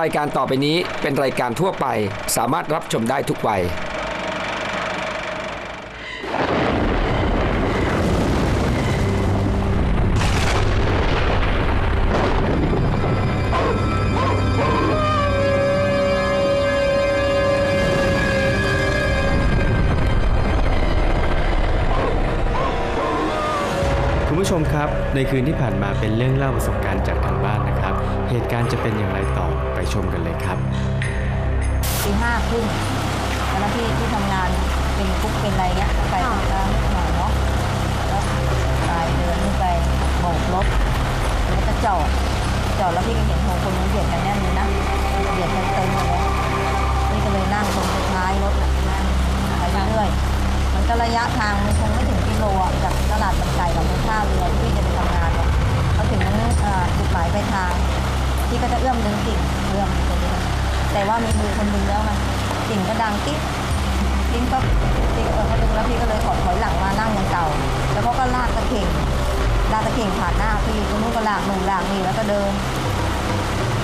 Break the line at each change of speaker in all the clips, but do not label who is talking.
รายการต่อไปนี้เป็นรายการทั่วไป สามารถรับชมได้ทุกวัย
คุณผู้ชมครับ ในคืนที่ผ่านมาเป็นเรื่องเล่าประสบการณ์จากทางบ้านนะครับ เหตุการณ์จะเป็นอย่างไรต่อ ชมกันเลยครับ
ตีห้าครึ่งตอนนั้นที่ที่ทำงานเป็นคุกเป็นอะไรเงี้ยไปทำงานหน่อยเนาะแล้วไปเดินขึ้นไปโบกรถแล้วก็จอดจอดแล้วพี่ก็เห็นโหคนมันเบียดกันแน่นเลยนะเบียดกันเต็มเลยพี่ก็เลยนั่งตรงท้ายรถนั่งไปเรื่อยมันก็ระยะทางมันคงไม่ถึงกิโลจากตลาดบันไก่เราไปท่าเรือที่พี่จะไปทำงานเนี่ยพอถึงเอ่อจุดหมายปลายทางพี่ก็จะเอื้อมดึงกิ่ง แต่ว่ามีมือคนดึงแล้วไงกิ่งก็ดังกิ๊บกิ๊บก็กิ๊บเออเขาดึงแล้วพี่ก็เลยถอดถอยหลังมานั่งอย่างเก่า แล้วเขาก็ลากตะเข่งลากตะเข่งผ่านหน้าพี่คนนู้นก็ลากหนึ่งลากนี่แล้วก็เดิน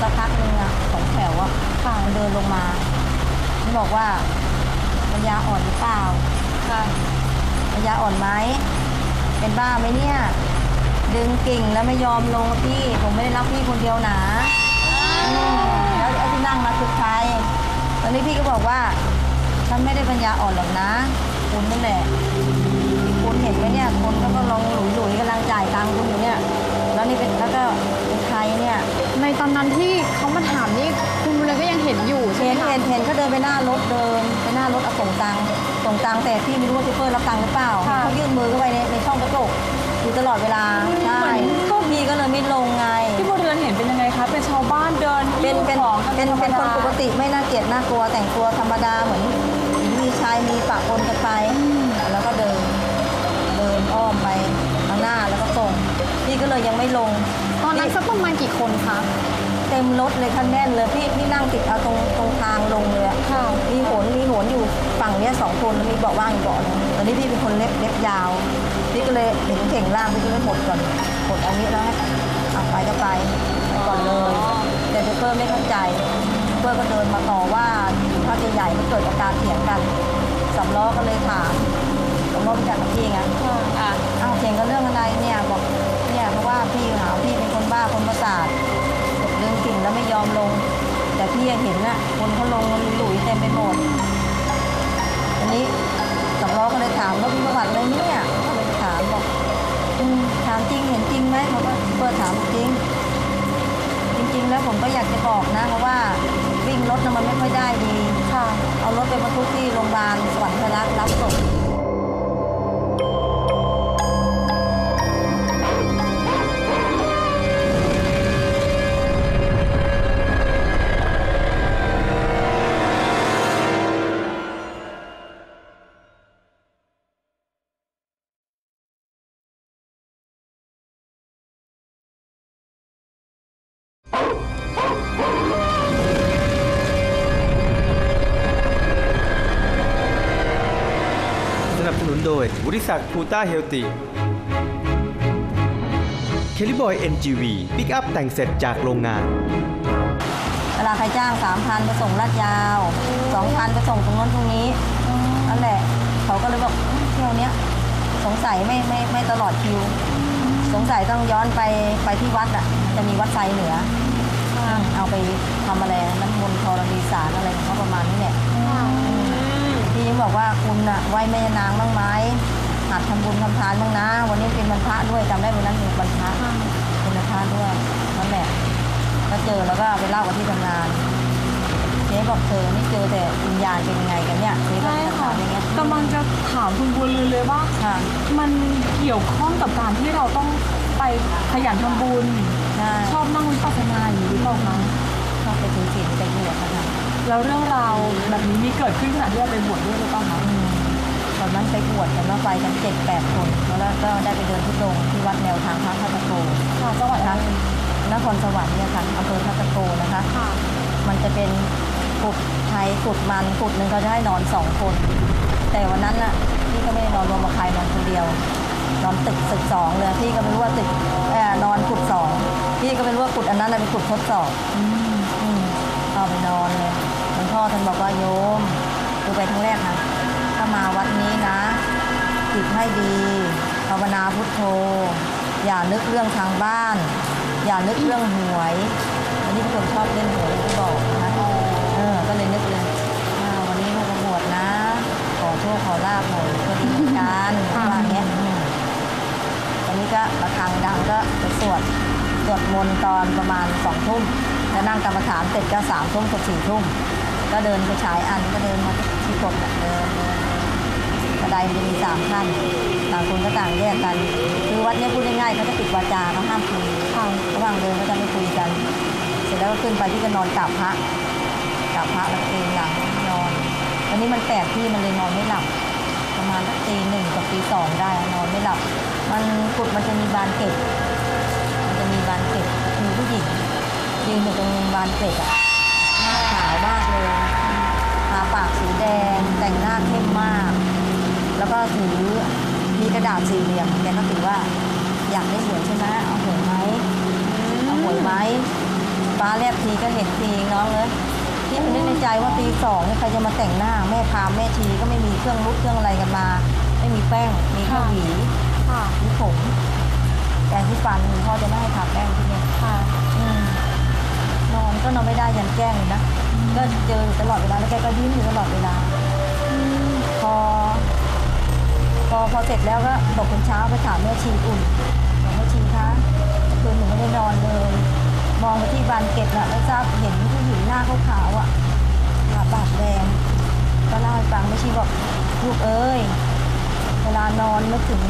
สักพักหนึงอะสองแถวอะค่ะมันเดินลงมามันบอกว่าปัญญาอ่อนหรือเปล่าค่ะปัญญาอ่อนไหมเป็นบ้าไหมเนี่ย ดึงกิ่งแล้วไม่ยอมลงพี่ ผมไม่ได้รับพี่คนเดียวนะอืมแล้วไอ้ที่ นั่งมาคือใครตอนนี้พี่ก็บอกว่า ฉันไม่ได้ปัญญาอ่อนหรอกนะ คุณนั่นแหละที่คุณเห็นไหมเนี่ยคนเขาก็ลองหลุยหลุยๆกำลังจ่ายตังค์คุณอยู่เนี่ย แล้วนี่เป็นแล้วก็เป็นใครเนี่ย
ในตอนนั้นที่เขามาถามนี่คุณบุญเรือนก็ยังเห็นอยู่ใช่
เห็น
ไหมคะ
เห็นเห็นเขาเดินไปหน้ารถเดินไปหน้ารถเอาส่งตังค์ส่งตังค์แต่พี่ไม่รู้ว่าซูเปอร์รับตังค์หรือเปล่าเขายื่นมือเข้าไปในในช่องกระจกอยู่ตลอดเวลาใช่ก็ พี่ก็เลยไม่ลงไง
พี่บุญเรือนเห็นเป็นยังไงคะ เป็นชาวบ้านเดิน
เป็นเป็น
ของ
เป็นเป็นคนปกติไม่น่าเกลียดน่ากลัวแต่งตัวธรรมดาเหมือนหญิงมีชายมีปะปนกันไปแล้วก็เดินเดินอ้อมไปข้างหน้าแล้วก็ส่งพี่ก็เลยยังไม่ลง
ตอนนั้นสักประมาณกี่คนคะ
เต็มรถเลยคันแน่นเลยพี่พี่นั่งติดเอาตรงตรงทางลงเลยอะ
ค่ะ
มีโหนมีโหนอยู่ฝั่งเนี้ยสองคนแล้วมีเบาะว่างอีกเบาะหนึงตอนนี้พี่เป็นคนเล็บเล็บยาว พี่ก็เลยเห็นเข่งล่างพี่ก็เลยหมดก่อนหมดอันนี้แล้วให้เอาไปก็ไปไปก่อนเลย แต่ซูเปอร์ไม่เข้าใจซูเปอร์ก็เดินมาต่อว่าพักใหญ่ๆมันเกิดอาการเถียงกันสำล้อก็เลยถามสำล้อรู้จักกับพี่ไง
อะ
อ้าวเถียงกันเรื่องอะไรเนี่ยบอกเนี่ยเพราะว่าพี่หาว่าพี่เป็นคนบ้าคนประสาทดึงกิ่งแล้วไม่ยอมลง แต่พี่ยังเห็นน่ะคนเขาลงมันหลุยๆเต็มไปหมดอันนี้สำล้อก็เลยถามว่ามีประวัติอะไรเนี่ย ถามจริงเห็นจริงไหมเขาก็เปิดถามจริง จริง ๆ แล้วผมก็อยากจะบอกนะ เพราะว่าวิ่งรถน่ะมันไม่ค่อยได้ดีค่ะเอารถไปบรรทุกที่โรงพยาบาลสวรรครักษ์รับศพ
นุนโดยบริษัทพูต้าเฮลติเคลิบอย NGV ปิกอัพแต่งเสร็จจากโรงงาน
เวลาใครจ้างสามพันไปส่งลาดยาวสองพันไปส่งตรงนู้นตรงนี้นั่นแหละ เขาก็เลยบอกเที่ยวเนี้ยสงสัยไม่ไม่ไม่ตลอดคิว สงสัยต้องย้อนไปไปที่วัดอะ จะมีวัดไซเหนือ เอาไปทำอะไรน้ำมนต์ธรณีสารอะไรของเขาประมาณนี้แหละ พี่ยังบอกว่าคุณอะไหวแม่นางบ้างไหมหัดทำบุญทำทานบ้างนะ วันนี้เป็นวันพระด้วยจำได้วันนั้นเป็นวันพระเป็นวันพระด้วยนั่นแหละก็เจอแล้วก็ไปเล่ากับที่ทำงานเจ๊บอกเธอนี่เจอแต่วิญญาณเป็นยังไงกันเนี่ยเจ๊ก็
ใช่
จะ
ค่ะ
ถามอย่างเงี้ย
กำลังจะถามคุณบุญเรือนเลยว่า
ค่ะ
มันเกี่ยวข้องกับการที่เราต้องไปขยันทำบุญ
ใช่
ชอบนั่งวิปัสสนาอย่างนี้หรือเปล่าคะ
ชอบไปถือศีลไปบวชนะคะ
แล้วเรื่องราวแบบนี้มีเกิดขึ้นขณะที่เราไปบวชด้วยหรือเปล่าคะ
อืมตอนนั้นไปบวชกันแล้วไปกันเจ็ดแปดคนแล้วก็ได้ไปเดินทุดงค์ที่วัดแนวทางพระพัทโก
ค่ะจังหวัด
นะ
นั้น
นครสวรรค์เนี่ยค่ะอำเภอพัทโกนะคะ
ค่ะ
มันจะเป็นกุดไทยกุดมันกุดหนึ่งเขาจะให้นอนสองคน แต่วันนั้นน่ะพี่ก็ไม่ได้นอนรวมกับใครนอนคนเดียวนอนตึกตึกสองเลยพี่ก็ไม่รู้ว่าตึกเอ่อนอนกุดสองพี่ก็ไม่รู้ว่ากุดอันนั้นน่ะเป็นกุดทดสอบอืมเข้าไปนอนเลยห ลวงพ่อท่านบอกว่าโยมคือไปครั้งแรกนะถ้ามาวัดนี้นะจิตให้ดีภาวนาพุทโธ อย่านึกเรื่องทางบ้าน อย่านึกเรื่องหวยอันนี้เป็นชอบเล่นหวยท่างที่บอกนะเออก็เลยนึกเลยวันนี้มาประบวชนะ ขอโชคขอลาบหน่อยก็ดีเหมือนกันว่าอย่างเงี้ยอืมอันนี้ก็ระฆังดังก็ไปสวดสวดมนต์ตอนประมาณสองทุ่มแล้วนั่งกรรมฐานเสร็จก็สามทุ่มกับสี่ทุ่ม ก็เดินไปฉายอันก็เดินมาที่กบเดินกระไดมันจะมีสามขั้นต่างคนก็ต่างแยกกัน คือวัดเนี้ยพูดง่ายๆเขาจะปิดวาจาเขาห้ามคุยระหว่างเดินก็จะไม่คุยกัน เสร็จแล้วก็ขึ้นไปที่จะนอนกราบพระกราบพระแล้วเองหลังนอนวันนี้มันแปลกที่มันเลยนอนไม่หลับ ประมาณสักตีหนึ่งกับตีสองได้นอนไม่หลับ มันกุดมันจะมีบานเกล็ดมันจะมีบานเกล็ดมีผู้หญิงยืนอยู่ตรงบานเกล็ดอะ มากเลยทาปากสีแดง แต่งหน้าเข้มมาก แล้วก็ถือมีกระดาษสี่เหลี่ยมแกก็ถือว่าอยากได้หวยใช่ไหมเอาหวยไหมเอาหวยไหมฟ้าแลบทีก็เห็นทีน้องเลยที่มันนึกในใจว่าตีสองเนี่ยใครจะมาแต่งหน้าแม่พามแม่ชีก็ไม่มีเครื่องรุดเครื่องอะไรกันมา ไม่มีแป้งมีแค่หวี
ค่ะ
มีผมแต่ที่ฟันคุณพ่อจะไม่ให้ทาแป้งที่นี่
ค่ะ
อืมนอน ก็นอนไม่ได้ยันแจ้งเลยนะ ก็เจออยู่ตลอดเวลาแล้วแกก็ยิ้มอยู่ตลอดเวลา พอ พอพอเสร็จแล้วก็ตกเป็นเช้าไปถามแม่ชีอุ่นบอกแม่ชีคะคืนหนูไม่ได้นอนเลย มองไปที่บานเกล็ดน่ะแล้วทราบเห็นผู้หญิงหน้าขาวๆอะหน้าปากแดงก็เล่าให้ฟังแม่ชีบอกลูกเอ้ยเวลานอนนึกถึง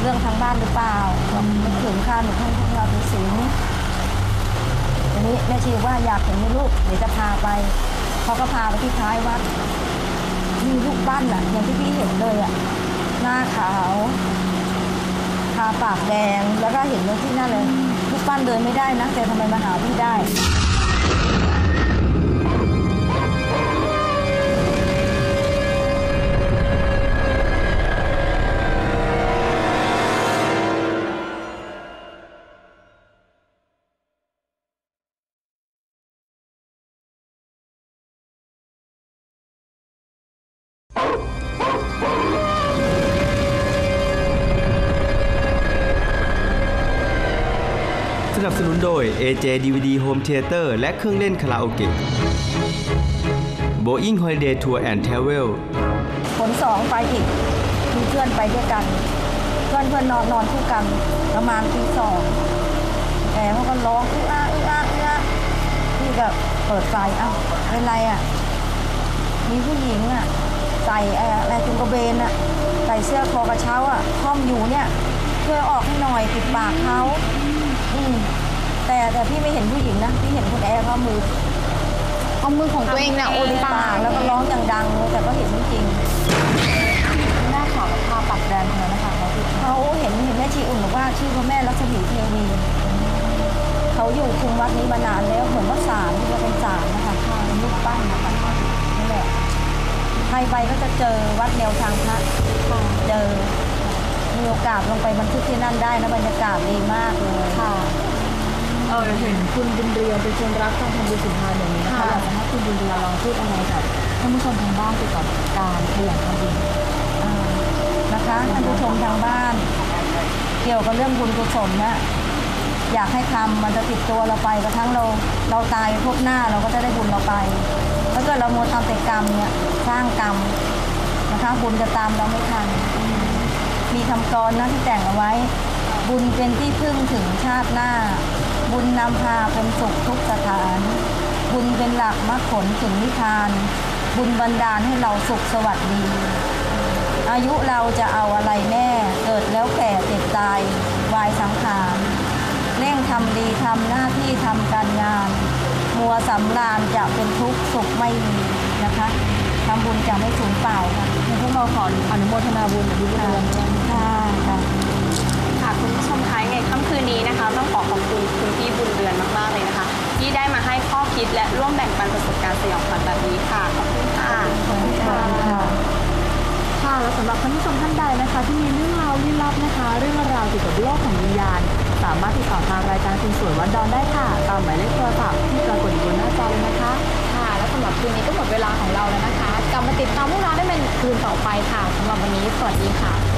เรื่องทางบ้านหรือเปล่าบอกนึกถึงข้าหนูท่านพวกเราเป็นศีล ทีนี้แม่ชีว่าอยากเห็นลูกเดี๋ยวจะพาไปเขาก็พาไปที่ท้ายวัดมีลูกบ้านอะอย่างที่พี่เห็นเลยอะหน้าขาวทาปากแดงแล้วก็เห็นตรงที่นั่นเลยลูกบ้านเดินไม่ได้นะแต่ทำไมมาหาพี่ได้
สนับสนุนโดย AJ DVD Home Theater และเครื่องเล่นคาราโอเกะ Boeing Holiday Tour and Travel
ผลสองไปอีกมีเพื่อนไปด้วยกัน เพื่อนเพื่อนนอนนอนคู่กัน ประมาณตีสองแต่เขาก็ร้องอื้ออ้าอื้ออ้าอื้ออ้าพี่ก็เปิดไฟเอ้าเป็นไรอะ มีผู้หญิงอะใส่อะไรจุงกระเบนอะใส่เสื้อคอกระเช้าอะค่อมอยู่เนี่ยช่วยออกให้หน่อยปิดปากเขา แต่แต่พี่ไม่เห็นผู้หญิงนะพี่เห็นคุณแอร์เขามือ
เอามือของตัวเองเนี่ยโอ
ปิ
ลิ
ด
ปา
ปากแล้วก็ร้องดังๆเลยแต่ก็เห็นจริงๆ
หน้าขาวกับทาปากแดงเท่านั้นนะคะเขาคือ
เขาเห็นเห็นแม่ชีอุ่นบอกว่าชื่อพระแม่รัศมีเทวีเขาอยู่คุมวัดนี้มานานแล้วเหมือนว่าศาลที่ว่าเป็นศาลนะคะเป็นรูปปั้นนะคะนั่นแหละใครไปก็จะเจอวัดแนวทางพระเจอมีโอกาสลงไปบันทึกที่นั่นได้นะบรรยากาศดีมากเลย
ค่ะ เออเห็นคุณบุญเรือนเป็นคนรักการทำบุญสุนทานอย่างนี้นะคะอยากจะให้คุณบุญเรือนลองพูดอะไรกับท่านผู้ชมทางบ้านเกี่ยวกับการขยันทำบุญ
อ่านะคะท่านผู้ชมทางบ้าน เกี่ยวกับเรื่องบุญกุศลนะอยากให้ทำมันจะติดตัวเราไปกระทั่งเราเราตายพบหน้าเราก็จะได้บุญเราไปถ้าเกิดเราโมวทำแต่กรรมเนี่ยสร้างกรรมนะคะบุญจะตามเราไม่ทัน มีคำกรนะที่แต่งเอาไว้ บุญเป็นที่พึ่งถึงชาติหน้า บุญนำพาเป็นสุขทุกสถาน บุญเป็นหลักมรรคผลถึงนิพพาน บุญบันดาลให้เราสุขสวัสดี อายุเราจะเอาอะไรแน่ เกิดแล้วแก่เจ็บตายวายสังขารเร่งทำดีทำหน้าที่ทำการงาน มัวสำราญจะเป็นทุกข์สุขไม่มีนะคะทำบุญจะไม่สูญเปล่าค่ะ
พวกเราขออนุโมทนาบุญกับพี่บุญเรือนา
มาร
ถติดต่อทางรายการคุณสวยวัดดอนได้ค่ะ ตามหมายเลขโทรศัพท์ที่ปรากฏอยู่บนหน้าจอเลยนะคะ ค่ะ และสำ
หรับคืนนี้ก็หมดเวลาของเราแล้วนะคะ กลับมาติดตามพวกเราได้เป็นคืนต่อไปค่ะสำหรับวันนี้สวัสดีค่ะ